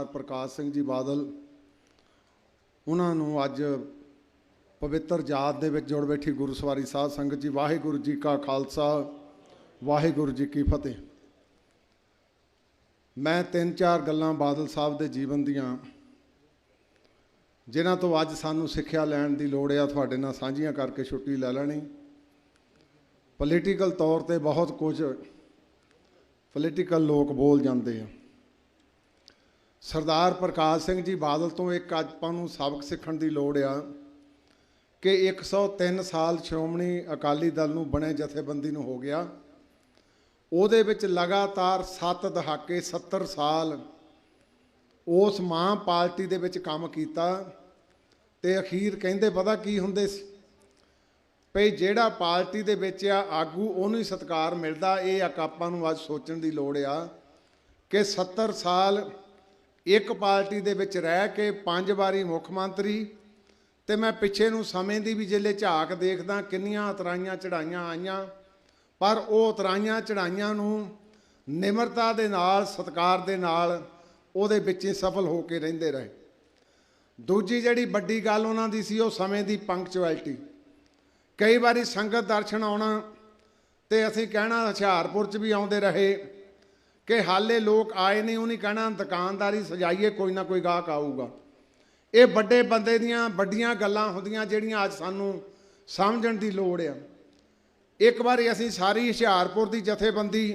ਸਰਦਾਰ ਪ੍ਰਕਾਸ਼ ਸਿੰਘ ਜੀ ਬਾਦਲ, ਉਹਨਾਂ ਨੂੰ ਅੱਜ ਪਵਿੱਤਰ ਜਾਤ ਦੇ ਵਿੱਚ ਜੁੜ ਬੈਠੀ ਗੁਰਸਵਾਰੀ ਸਾਧ ਸੰਗਤ ਜੀ, ਵਾਹਿਗੁਰੂ ਜੀ ਕਾ ਖਾਲਸਾ, ਵਾਹਿਗੁਰੂ ਜੀ ਕੀ ਫਤਿਹ। ਮੈਂ ਤਿੰਨ ਚਾਰ ਗੱਲਾਂ ਬਾਦਲ ਸਾਹਿਬ ਦੇ ਜੀਵਨ ਦੀਆਂ, ਜਿਨ੍ਹਾਂ ਤੋਂ ਅੱਜ ਸਾਨੂੰ ਸਿੱਖਿਆ ਲੈਣ ਦੀ ਲੋੜ ਆ, ਤੁਹਾਡੇ ਨਾਲ ਸਾਂਝੀਆਂ ਕਰਕੇ ਛੁੱਟੀ ਲੈ ਲੈਣੀ। ਪੋਲੀਟੀਕਲ ਤੌਰ ਤੇ ਬਹੁਤ ਕੁਝ, ਪੋਲੀਟੀਕਲ ਲੋਕ ਬੋਲ ਜਾਂਦੇ ਆ। ਸਰਦਾਰ ਪ੍ਰਕਾਸ਼ ਸਿੰਘ ਜੀ ਬਾਦਲ ਤੋਂ ਇੱਕ ਅੱਜ ਆਪਾਂ ਨੂੰ ਸਬਕ ਸਿੱਖਣ ਦੀ ਲੋੜ ਆ ਕਿ 103 ਸਾਲ ਸ਼੍ਰੋਮਣੀ ਅਕਾਲੀ ਦਲ ਨੂੰ ਬਣੇ ਜਥੇਬੰਦੀ ਨੂੰ ਹੋ ਗਿਆ। ਉਹਦੇ ਵਿੱਚ ਲਗਾਤਾਰ 7 ਦਹਾਕੇ 70 ਸਾਲ ਉਸ ਮਾਂ ਪਾਰਟੀ ਦੇ ਵਿੱਚ ਕੰਮ ਕੀਤਾ ਤੇ ਅਖੀਰ ਕਹਿੰਦੇ ਪਤਾ ਕੀ ਹੁੰਦੇ ਸੀ? ਭਈ ਜਿਹੜਾ ਪਾਰਟੀ ਦੇ ਵਿੱਚ ਆ, ਆਗੂ ਉਹਨੂੰ ਹੀ ਸਤਿਕਾਰ ਮਿਲਦਾ, ਇਹ ਆਪਾਂ ਨੂੰ ਅੱਜ ਸੋਚਣ ਦੀ ਲੋੜ ਆ ਕਿ 70 ਸਾਲ ਇੱਕ ਪਾਰਟੀ ਦੇ ਵਿੱਚ ਰਹਿ ਕੇ ਪੰਜ ਵਾਰੀ ਮੁੱਖ ਮੰਤਰੀ, ਤੇ ਮੈਂ ਪਿੱਛੇ ਨੂੰ ਸਮੇਂ ਦੀ ਵੀ ਜਿਲੇ ਝਾਕ ਦੇਖਦਾ ਕਿੰਨੀਆਂ ਉਤਰਾਈਆਂ ਚੜਾਈਆਂ ਆਈਆਂ, ਪਰ ਉਹ ਉਤਰਾਈਆਂ ਚੜਾਈਆਂ ਨੂੰ ਨਿਮਰਤਾ ਦੇ ਨਾਲ, ਸਤਿਕਾਰ ਦੇ ਨਾਲ ਉਹਦੇ ਵਿੱਚ ਹੀ ਸਫਲ ਹੋ ਕੇ ਰਹਿੰਦੇ ਰਹੇ। ਦੂਜੀ ਜਿਹੜੀ ਵੱਡੀ ਗੱਲ ਉਹਨਾਂ ਦੀ ਸੀ, ਉਹ ਸਮੇਂ ਦੀ ਪੰਕਚੁਅਲਿਟੀ ਕਈ ਵਾਰੀ ਸੰਗਤ ਦਰਸ਼ਨ ਆਉਣਾ, ਤੇ ਅਸੀਂ ਕਹਿਣਾ ਹੁਸ਼ਿਆਰਪੁਰ ਚ ਵੀ ਆਉਂਦੇ ਰਹੇ ਕਿ ਹਾਲੇ ਲੋਕ ਆਏ ਨਹੀਂ ਉਹਨੇ ਕਹਿਣਾ, ਦੁਕਾਨਦਾਰੀ ਸਜਾਈਏ, ਕੋਈ ਨਾ ਕੋਈ ਗਾਹਕ ਆਊਗਾ। ਇਹ ਵੱਡੇ ਬੰਦੇ ਦੀਆਂ ਵੱਡੀਆਂ ਗੱਲਾਂ ਹੁੰਦੀਆਂ ਜਿਹੜੀਆਂ ਅੱਜ ਸਾਨੂੰ ਸਮਝਣ ਦੀ ਲੋੜ ਆ। ਇੱਕ ਵਾਰੀ ਅਸੀਂ ਸਾਰੀ ਹੁਸ਼ਿਆਰਪੁਰ ਦੀ ਜਥੇਬੰਦੀ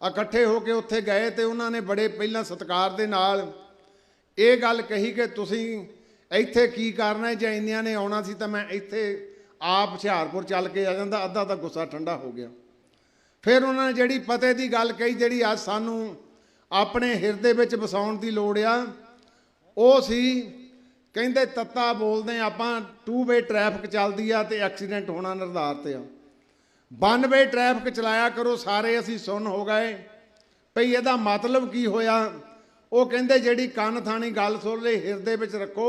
ਇਕੱਠੇ ਹੋ ਕੇ ਉੱਥੇ ਗਏ ਤੇ ਉਹਨਾਂ ਨੇ ਬੜੇ ਪਹਿਲਾਂ ਸਤਿਕਾਰ ਦੇ ਨਾਲ ਇਹ ਗੱਲ ਕਹੀ ਕਿ ਤੁਸੀਂ ਇੱਥੇ ਕੀ ਕਰਨਾ ਹੈ, ਜੇ ਇੰਨਿਆਂ ਨੇ ਆਉਣਾ ਸੀ ਤਾਂ ਮੈਂ ਇੱਥੇ ਆਪ ਹੁਸ਼ਿਆਰਪੁਰ ਚੱਲ ਕੇ ਆ ਜਾਂਦਾ, ਅੱਧਾ ਤਾਂ ਗੁੱਸਾ ਠੰਡਾ ਹੋ ਗਿਆ। ਫਿਰ ਉਹਨਾਂ ਨੇ ਜਿਹੜੀ ਪਤੇ ਦੀ ਗੱਲ ਕਹੀ, ਜਿਹੜੀ ਅੱਜ ਸਾਨੂੰ ਆਪਣੇ ਹਿਰਦੇ ਵਿੱਚ ਵਸਾਉਣ ਦੀ ਲੋੜ ਆ, ਉਹ ਸੀ, ਕਹਿੰਦੇ ਤੱਤਾ ਬੋਲਦੇ ਆਪਾਂ ਟੂ ਵੇ ਟ੍ਰੈਫਿਕ ਚੱਲਦੀ ਆ ਤੇ ਐਕਸੀਡੈਂਟ ਹੋਣਾ ਨਿਰਧਾਰਤ ਆ। ਵਨ ਵੇ ਟ੍ਰੈਫਿਕ ਚਲਾਇਆ ਕਰੋ, ਸਾਰੇ ਅਸੀਂ ਸੁਣ ਹੋ ਗਏ। ਭਈ ਇਹਦਾ ਮਤਲਬ ਕੀ ਹੋਇਆ? ਉਹ ਕਹਿੰਦੇ ਜਿਹੜੀ ਕੰਨ ਥਾਣੀ ਗੱਲ ਸੁਣ ਲਈ, ਹਿਰਦੇ ਵਿੱਚ ਰੱਖੋ।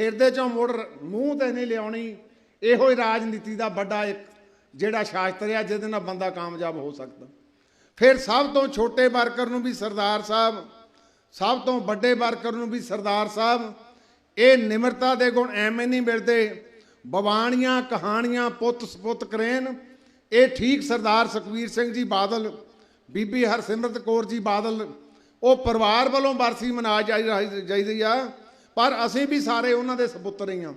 ਹਿਰਦੇ ਚੋਂ ਮੁੜ ਮੂੰਹ ਤੇ ਨਹੀਂ ਲਿਆਉਣੀ। ਇਹੋ ਹੀ ਰਾਜਨੀਤੀ ਦਾ ਵੱਡਾ ਇੱਕ ਜਿਹੜਾ ਸ਼ਾਸਤਰ ਆ, ਜਿਹਦੇ ਨਾਲ ਬੰਦਾ ਕਾਮਯਾਬ ਹੋ ਸਕਦਾ। ਫਿਰ ਸਭ ਤੋਂ ਛੋਟੇ ਵਰਕਰ ਨੂੰ ਵੀ ਸਰਦਾਰ ਸਾਹਿਬ, ਸਭ ਤੋਂ ਵੱਡੇ ਵਰਕਰ ਨੂੰ ਵੀ ਸਰਦਾਰ ਸਾਹਿਬ, ਇਹ ਨਿਮਰਤਾ ਦੇ ਗੁਣ ਐਵੇਂ ਨਹੀਂ ਮਿਲਦੇ। ਬਵਾਣੀਆਂ ਕਹਾਣੀਆਂ ਪੁੱਤ ਸਪੁੱਤ ਕਰੇਨ। ਇਹ ਠੀਕ ਸਰਦਾਰ ਸੁਖਵੀਰ ਸਿੰਘ ਜੀ ਬਾਦਲ, ਬੀਬੀ ਹਰਸਿਮਰਤ ਕੌਰ ਜੀ ਬਾਦਲ, ਉਹ ਪਰਿਵਾਰ ਵੱਲੋਂ ਬਰਸੀ ਮਨਾ ਜਾਈਦੀ ਆ, ਪਰ ਅਸੀਂ ਵੀ ਸਾਰੇ ਉਹਨਾਂ ਦੇ ਸਪੁੱਤਰ ਹੀ ਆ।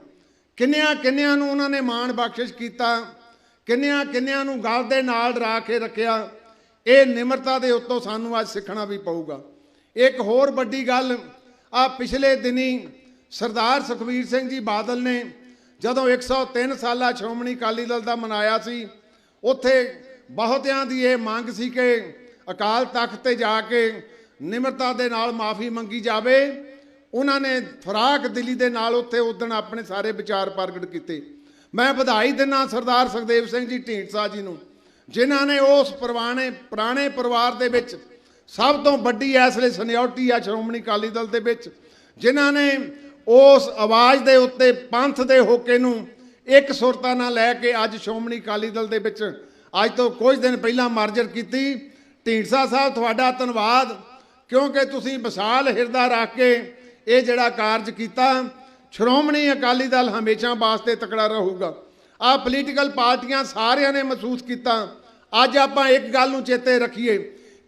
ਕਿੰਨਿਆਂ ਕਿੰਨਿਆਂ ਨੂੰ ਉਹਨਾਂ ਨੇ ਮਾਣ ਬਖਸ਼ਿਸ਼ ਕੀਤਾ। ਕਿੰਨਿਆਂ ਕਿੰਨਿਆਂ ਨੂੰ ਗੱਲ ਦੇ ਨਾਲ ਡਰਾ ਕੇ ਰੱਖਿਆ। ਇਹ ਨਿਮਰਤਾ ਦੇ ਉੱਤੋਂ ਸਾਨੂੰ ਅੱਜ ਸਿੱਖਣਾ ਵੀ ਪਊਗਾ। ਇੱਕ ਹੋਰ ਵੱਡੀ ਗੱਲ ਆ ਪਿਛਲੇ ਦਿਨੀ ਸਰਦਾਰ ਸੁਖਵੀਰ ਸਿੰਘ ਜੀ ਬਾਦਲ ਨੇ ਜਦੋਂ 103 ਸਾਲਾ ਸ਼੍ਰੋਮਣੀ ਅਕਾਲੀ ਦਲ ਦਾ ਮਨਾਇਆ ਸੀ, ਉੱਥੇ ਬਹੁਤਿਆਂ ਦੀ ਇਹ ਮੰਗ ਸੀ ਕਿ ਅਕਾਲ ਤਖਤ ਤੇ ਜਾ ਕੇ ਨਿਮਰਤਾ ਦੇ ਨਾਲ ਮਾਫੀ ਮੰਗੀ ਜਾਵੇ। ਉਹਨਾਂ ਨੇ ਫਰਾਕ ਦਿੱਲੀ ਦੇ ਨਾਲ ਉੱਥੇ ਉਦਣ ਆਪਣੇ ਸਾਰੇ ਵਿਚਾਰ ਪ੍ਰਗਟ ਕੀਤੇ। ਮੈਂ ਵਧਾਈ ਦਿੰਦਾ ਸਰਦਾਰ ਸੁਖਦੇਵ ਸਿੰਘ ਜੀ ਢੀਂਡਸਾ ਜੀ ਨੂੰ, ਜਿਨ੍ਹਾਂ ਨੇ ਉਸ ਪਰਵਾਣੇ ਪੁਰਾਣੇ ਪਰਿਵਾਰ ਦੇ ਵਿੱਚ ਸਭ ਤੋਂ ਵੱਡੀ ਇਸ ਲਈ ਸਨਿਓਰਟੀ ਆ ਸ਼੍ਰੋਮਣੀ ਅਕਾਲੀ ਦਲ ਦੇ ਵਿੱਚ, ਜਿਨ੍ਹਾਂ ਨੇ ਉਸ ਆਵਾਜ਼ ਦੇ ਉੱਤੇ ਪੰਥ ਦੇ ਹੋਕੇ ਨੂੰ ਇੱਕ ਸੁਰਤਾ ਨਾਲ ਲੈ ਕੇ ਅੱਜ ਸ਼੍ਰੋਮਣੀ ਅਕਾਲੀ ਦਲ ਦੇ ਵਿੱਚ ਅੱਜ ਤੋਂ ਕੁਝ ਦਿਨ ਪਹਿਲਾਂ ਮਾਰਜਰ ਕੀਤੀ। ਢੀਂਡਸਾ ਸਾਹਿਬ, ਤੁਹਾਡਾ ਧੰਨਵਾਦ, ਕਿਉਂਕਿ ਤੁਸੀਂ ਵਿਸ਼ਾਲ ਹਿਰਦਾ ਰੱਖ ਕੇ ਇਹ ਜਿਹੜਾ ਕਾਰਜ ਕੀਤਾ ਸ਼੍ਰੋਮਣੀ ਅਕਾਲੀ ਦਲ ਹਮੇਸ਼ਾ ਵਾਸਤੇ ਤਕੜਾ ਰਹੂਗਾ। ਆ ਪੋਲੀਟੀਕਲ ਪਾਰਟੀਆਂ ਸਾਰਿਆਂ ਨੇ ਮਹਿਸੂਸ ਕੀਤਾ। ਅੱਜ ਆਪਾਂ ਇੱਕ ਗੱਲ ਨੂੰ ਚੇਤੇ ਰੱਖੀਏ।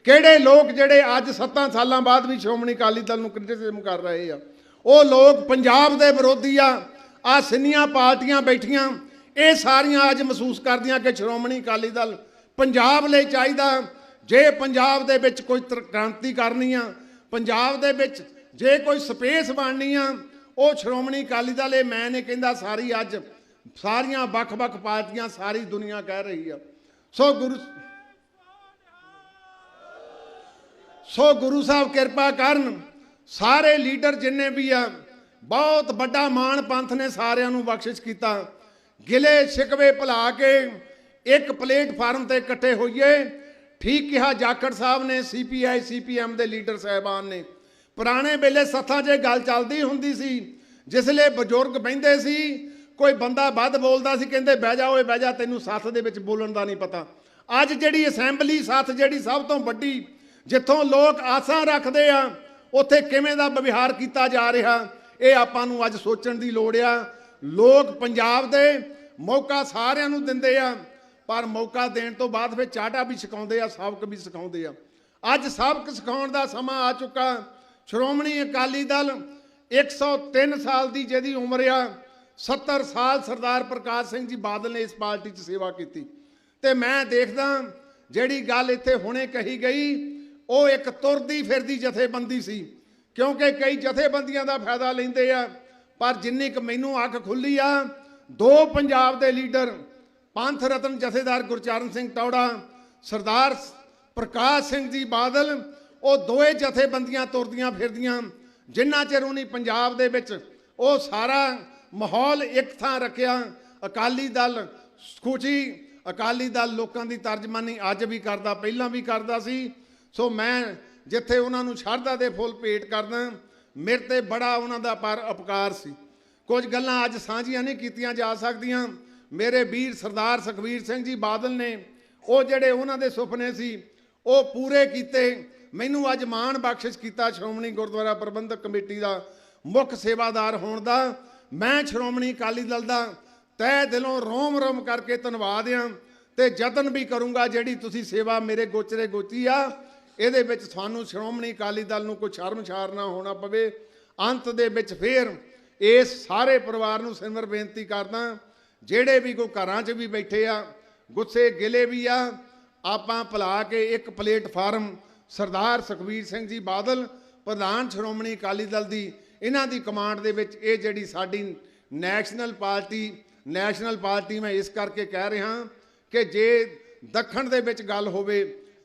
ਕਿਹੜੇ ਲੋਕ ਜਿਹੜੇ ਅੱਜ 7 ਸਾਲਾਂ ਬਾਅਦ ਵੀ ਸ਼੍ਰੋਮਣੀ ਅਕਾਲੀ ਦਲ ਨੂੰ ਕ੍ਰਿਟਿਸਿਜ਼ਮ ਕਰ ਰਹੇ ਆ? ਉਹ ਲੋਕ ਪੰਜਾਬ ਦੇ ਵਿਰੋਧੀ ਆ। ਆ ਸਿੰਨੀਆਂ ਪਾਰਟੀਆਂ ਬੈਠੀਆਂ। ਇਹ ਸਾਰੀਆਂ ਅੱਜ ਮਹਿਸੂਸ ਕਰਦੀਆਂ ਕਿ ਸ਼੍ਰੋਮਣੀ ਅਕਾਲੀ ਦਲ ਪੰਜਾਬ ਲਈ ਚਾਹੀਦਾ। ਜੇ ਪੰਜਾਬ ਦੇ ਵਿੱਚ ਕੋਈ ਤਰ- ਕ੍ਰਾਂਤੀ ਕਰਨੀ ਆ, ਪੰਜਾਬ ਦੇ ਵਿੱਚ ਜੇ ਕੋਈ ਸਪੇਸ ਬਣਨੀ ਆ ਉਹ ਸ਼੍ਰੋਮਣੀ ਅਕਾਲੀ ਦਲ ਇਹ ਮੈਂ ਨਹੀਂ ਕਹਿੰਦਾ ਸਾਰੀ ਅੱਜ ਸਾਰੀਆਂ ਵੱਖ-ਵੱਖ ਪਾਰਟੀਆਂ ਸਾਰੀ ਦੁਨੀਆ ਕਹਿ ਰਹੀ ਆ। ਸੋ ਗੁਰੂ ਸੋ ਗੁਰੂ ਸਾਹਿਬ ਕਿਰਪਾ ਕਰਨ, ਸਾਰੇ ਲੀਡਰ ਜਿੰਨੇ ਵੀ ਆ, ਬਹੁਤ ਵੱਡਾ ਮਾਣ ਪੰਥ ਨੇ ਸਾਰਿਆਂ ਨੂੰ ਬਖਸ਼ਿਸ਼ ਕੀਤਾ। ਗਿਲੇ ਸ਼ਿਕਵੇ ਭੁਲਾ ਕੇ ਇੱਕ ਪਲੇਟਫਾਰਮ ਤੇ ਇਕੱਠੇ ਹੋਈਏ। ਠੀਕ ਕਿਹਾ ਜਾਖੜ ਸਾਹਿਬ ਨੇ ਸੀਪੀਆਈ ਸੀਪੀਐਮ ਦੇ ਲੀਡਰ ਸਾਹਿਬਾਨ ਨੇ। ਪੁਰਾਣੇ ਵੇਲੇ ਸੱਥਾਂ 'ਚ ਇਹ ਗੱਲ ਚੱਲਦੀ ਹੁੰਦੀ ਸੀ ਜਿਸਲੇ ਬਜ਼ੁਰਗ ਬਹਿੰਦੇ ਸੀ, ਕੋਈ ਬੰਦਾ ਵੱਧ ਬੋਲਦਾ ਸੀ, ਕਹਿੰਦੇ ਬਹਿ ਜਾ ਓਏ, ਬਹਿ ਜਾ, ਤੈਨੂੰ ਸੱਥ ਦੇ ਵਿੱਚ ਬੋਲਣ ਦਾ ਨਹੀਂ ਪਤਾ। ਅੱਜ ਜਿਹੜੀ ਅਸੈਂਬਲੀ ਸੱਥ ਜਿਹੜੀ ਸਭ ਤੋਂ ਵੱਡੀ, ਜਿੱਥੋਂ ਲੋਕ ਆਸਾਂ ਰੱਖਦੇ ਆ, ਉੱਥੇ ਕਿਵੇਂ ਦਾ ਵਿਵਹਾਰ ਕੀਤਾ ਜਾ ਰਿਹਾ, ਇਹ ਆਪਾਂ ਨੂੰ ਅੱਜ ਸੋਚਣ ਦੀ ਲੋੜ ਆ। ਲੋਕ ਪੰਜਾਬ ਦੇ ਮੌਕਾ ਸਾਰਿਆਂ ਨੂੰ ਦਿੰਦੇ ਆ, ਪਰ ਮੌਕਾ ਦੇਣ ਤੋਂ ਬਾਅਦ ਫਿਰ ਚਾਟਾ ਵੀ ਸਿਖਾਉਂਦੇ ਆ, ਸਬਕ ਵੀ ਸਿਖਾਉਂਦੇ ਆ। ਅੱਜ ਸਬਕ ਸਿਖਾਉਣ ਦਾ ਸਮਾਂ ਆ ਚੁੱਕਾ। ਸ਼੍ਰੋਮਣੀ ਅਕਾਲੀ ਦਲ 103 ਸਾਲ ਦੀ ਜਿਹਦੀ ਉਮਰ ਆ 70 ਸਾਲ ਸਰਦਾਰ ਪ੍ਰਕਾਸ਼ ਸਿੰਘ ਜੀ ਬਾਦਲ ਨੇ ਇਸ ਪਾਰਟੀ 'ਚ ਸੇਵਾ ਕੀਤੀ। ਤੇ ਮੈਂ ਦੇਖਦਾ ਜਿਹੜੀ ਗੱਲ ਇੱਥੇ ਹੁਣੇ ਕਹੀ ਗਈ, ਉਹ ਇੱਕ ਤੁਰਦੀ ਫਿਰਦੀ ਜਥੇਬੰਦੀ ਸੀ, ਕਿਉਂਕਿ ਕਈ ਜਥੇਬੰਦੀਆਂ ਦਾ ਫਾਇਦਾ ਲੈਂਦੇ ਆ, ਪਰ ਜਿੰਨੀ ਕੁ ਮੈਨੂੰ ਅੱਖ ਖੁੱਲੀ ਆ, ਦੋ ਪੰਜਾਬ ਦੇ ਲੀਡਰ, ਪੰਥ ਰਤਨ ਜਥੇਦਾਰ ਗੁਰਚਰਨ ਸਿੰਘ ਟੌੜਾ, ਸਰਦਾਰ ਪ੍ਰਕਾਸ਼ ਸਿੰਘ ਜੀ ਬਾਦਲ ਉਹ ਦੋਵੇਂ ਜਥੇਬੰਦੀਆਂ ਤੁਰਦੀਆਂ ਫਿਰਦੀਆਂ ਜਿੰਨਾ ਚਿਰ ਉਹਨੀ ਪੰਜਾਬ ਦੇ ਵਿੱਚ ਉਹ ਸਾਰਾ ਮਾਹੌਲ ਇੱਕ ਥਾਂ ਰੱਖਿਆ, ਅਕਾਲੀ ਦਲ ਖੁਸ਼ੀ, ਅਕਾਲੀ ਦਲ ਲੋਕਾਂ ਦੀ ਤਰਜਮਾਨੀ ਅੱਜ ਵੀ ਕਰਦਾ, ਪਹਿਲਾਂ ਵੀ ਕਰਦਾ ਸੀ। ਸੋ ਮੈਂ ਜਿੱਥੇ ਉਹਨਾਂ ਨੂੰ ਸ਼ਰਧਾ ਦੇ ਫੁੱਲ ਭੇਟ ਕਰਦਾ, ਮੇਰੇ ਤੇ ਬੜਾ ਉਹਨਾਂ ਦਾ ਪਰ ਅਪਕਾਰ ਸੀ। ਕੁਝ ਗੱਲਾਂ ਅੱਜ ਸਾਂਝੀਆਂ ਨਹੀਂ ਕੀਤੀਆਂ ਜਾ ਸਕਦੀਆਂ। ਮੇਰੇ ਵੀਰ ਸਰਦਾਰ ਸੁਖਵੀਰ ਸਿੰਘ ਜੀ ਬਾਦਲ ਨੇ, ਉਹ ਜਿਹੜੇ ਉਹਨਾਂ ਦੇ ਸੁਪਨੇ ਸੀ, ਉਹ ਪੂਰੇ ਕੀਤੇ। ਮੈਨੂੰ ਅੱਜ ਮਾਣ ਬਖਸ਼ਿਸ਼ ਕੀਤਾ ਸ਼੍ਰੋਮਣੀ ਗੁਰਦੁਆਰਾ ਪ੍ਰਬੰਧਕ ਕਮੇਟੀ ਦਾ ਮੁੱਖ ਸੇਵਾਦਾਰ ਹੋਣ ਦਾ। ਮੈਂ ਸ਼੍ਰੋਮਣੀ ਅਕਾਲੀ ਦਲ ਦਾ। ਤਹਿ ਦਿਲੋਂ ਰੋਮ ਰੋਮ ਕਰਕੇ ਧੰਨਵਾਦ ਆ ਤੇ ਯਤਨ ਵੀ ਕਰੂੰਗਾ ਜਿਹੜੀ ਤੁਸੀਂ ਸੇਵਾ ਮੇਰੇ ਗੋਚਰੇ ਗੋਚੀ ਆ। ਇਹਦੇ ਵਿੱਚ ਸਾਨੂੰ ਸ਼੍ਰੋਮਣੀ ਅਕਾਲੀ ਦਲ ਨੂੰ ਕੋਈ ਸ਼ਰਮਸ਼ਾਰ ਨਾ ਹੋਣਾ ਪਵੇ। ਅੰਤ ਦੇ ਵਿੱਚ ਫੇਰ ਇਸ ਸਾਰੇ ਪਰਿਵਾਰ ਨੂੰ ਸਿਮਰ ਬੇਨਤੀ ਕਰਦਾ ਜਿਹੜੇ ਵੀ ਕੋਈ ਘਰਾਂ 'ਚ ਵੀ ਬੈਠੇ ਆ, ਗੁੱਸੇ ਗਿਲੇ ਵੀ ਆ, ਆਪਾਂ ਭੁਲਾ ਕੇ ਇੱਕ ਪਲੇਟਫਾਰਮ ਸਰਦਾਰ ਸੁਖਬੀਰ ਸਿੰਘ ਜੀ ਬਾਦਲ, ਪ੍ਰਧਾਨ ਸ਼੍ਰੋਮਣੀ ਅਕਾਲੀ ਦਲ ਦੀ, ਇਹਨਾਂ ਦੀ ਕਮਾਂਡ ਦੇ ਵਿੱਚ ਇਹ ਜਿਹੜੀ ਸਾਡੀ ਨੈਸ਼ਨਲ ਪਾਰਟੀ ਨੈਸ਼ਨਲ ਪਾਰਟੀ ਮੈਂ ਇਸ ਕਰਕੇ ਕਹਿ ਰਿਹਾ ਕਿ ਜੇ ਦੱਖਣ ਦੇ ਵਿੱਚ ਗੱਲ ਹੋਵੇ,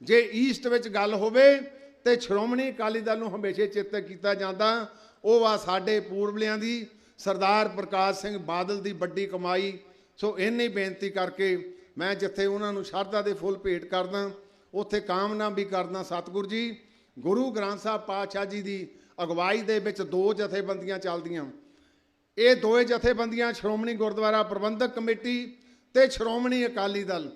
ਜੇ ਈਸਟ ਵਿੱਚ ਗੱਲ ਹੋਵੇ, ਤੇ ਸ਼੍ਰੋਮਣੀ ਅਕਾਲੀ ਦਲ ਨੂੰ ਹਮੇਸ਼ਾ ਚਿੱਤ ਕੀਤਾ ਜਾਂਦਾ। ਉਹ ਆ ਸਾਡੇ ਪੂਰਬਲਿਆਂ ਦੀ, ਸਰਦਾਰ ਪ੍ਰਕਾਸ਼ ਸਿੰਘ ਬਾਦਲ ਦੀ ਵੱਡੀ ਕਮਾਈ। ਸੋ ਇੰਨੀ ਬੇਨਤੀ ਕਰਕੇ ਮੈਂ ਜਿੱਥੇ ਉਹਨਾਂ ਨੂੰ ਸ਼ਰਧਾ ਦੇ ਫੁੱਲ ਭੇਟ ਕਰਦਾ ਉੱਥੇ ਕਾਮਨਾ ਵੀ ਕਰਦਾ ਸਤਿਗੁਰ ਜੀ। ਗੁਰੂ ਗ੍ਰੰਥ ਸਾਹਿਬ ਪਾਤਸ਼ਾਹ ਜੀ ਦੀ ਅਗਵਾਈ ਦੇ ਵਿੱਚ ਦੋ ਜਥੇਬੰਦੀਆਂ ਚੱਲਦੀਆਂ। ਇਹ ਦੋਏ ਜਥੇਬੰਦੀਆਂ ਸ਼੍ਰੋਮਣੀ ਗੁਰਦੁਆਰਾ ਪ੍ਰਬੰਧਕ ਕਮੇਟੀ ਤੇ ਸ਼੍ਰੋਮਣੀ ਅਕਾਲੀ ਦਲ।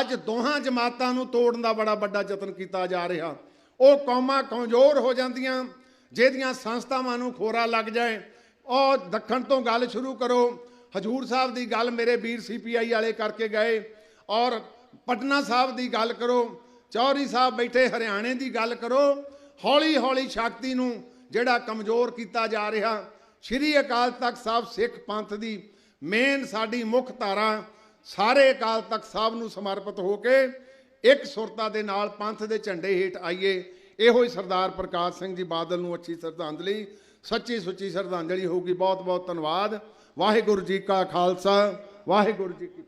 ਅੱਜ ਦੋਹਾਂ ਜਮਾਤਾਂ ਨੂੰ ਤੋੜਨ ਦਾ ਬੜਾ ਵੱਡਾ ਯਤਨ ਕੀਤਾ ਜਾ ਰਿਹਾ। ਉਹ ਕੌਮਾਂ ਕਮਜ਼ੋਰ ਹੋ ਜਾਂਦੀਆਂ, ਜਿਹਦੀਆਂ ਸੰਸਥਾਵਾਂ ਨੂੰ ਖੋਰਾ ਲੱਗ ਜਾਏ। ਉਹ ਦੱਖਣ ਤੋਂ ਗੱਲ ਸ਼ੁਰੂ ਕਰੋ। ਹਜੂਰ ਸਾਹਿਬ ਦੀ ਗੱਲ ਮੇਰੇ ਵੀਰ ਸੀਪੀਆਈ ਵਾਲੇ ਕਰਕੇ ਗਏ। ਔਰ ਪਟਨਾ ਸਾਹਿਬ ਦੀ ਗੱਲ ਕਰੋ। ਚੌਰੀ ਸਾਹਿਬ ਬੈਠੇ, ਹਰਿਆਣੇ ਦੀ ਗੱਲ ਕਰੋ। ਹੌਲੀ ਹੌਲੀ ਸ਼ਕਤੀ ਨੂੰ ਜਿਹੜਾ ਕਮਜ਼ੋਰ ਕੀਤਾ ਜਾ ਰਿਹਾ, ਸ਼੍ਰੀ ਅਕਾਲ ਤਖਤ ਸਾਹਿਬ ਸਿੱਖ ਪੰਥ ਦੀ ਮੇਨ ਸਾਡੀ ਮੁੱਖ ਧਾਰਾ, ਸਾਰੇ ਅਕਾਲ ਤਖਤ ਸਾਹਿਬ ਨੂੰ ਸਮਰਪਿਤ ਹੋ ਕੇ ਇੱਕ ਸੁਰਤਾ ਦੇ ਨਾਲ ਪੰਥ ਦੇ ਝੰਡੇ ਹੇਠ ਆਈਏ। ਇਹੋ ਹੀ ਸਰਦਾਰ ਪ੍ਰਕਾਸ਼ ਸਿੰਘ ਜੀ ਬਾਦਲ ਨੂੰ ਅੱਛੀ ਸ਼ਰਧਾਂਜਲੀ, ਸੱਚੀ ਸੁੱਚੀ ਸ਼ਰਧਾਂਜਲੀ ਹੋਊਗੀ। ਬਹੁਤ ਬਹੁਤ ਧੰਨਵਾਦ। ਵਾਹਿਗੁਰੂ ਜੀ ਕਾ ਖਾਲਸਾ, ਵਾਹਿਗੁਰੂ ਜੀ ਕੀ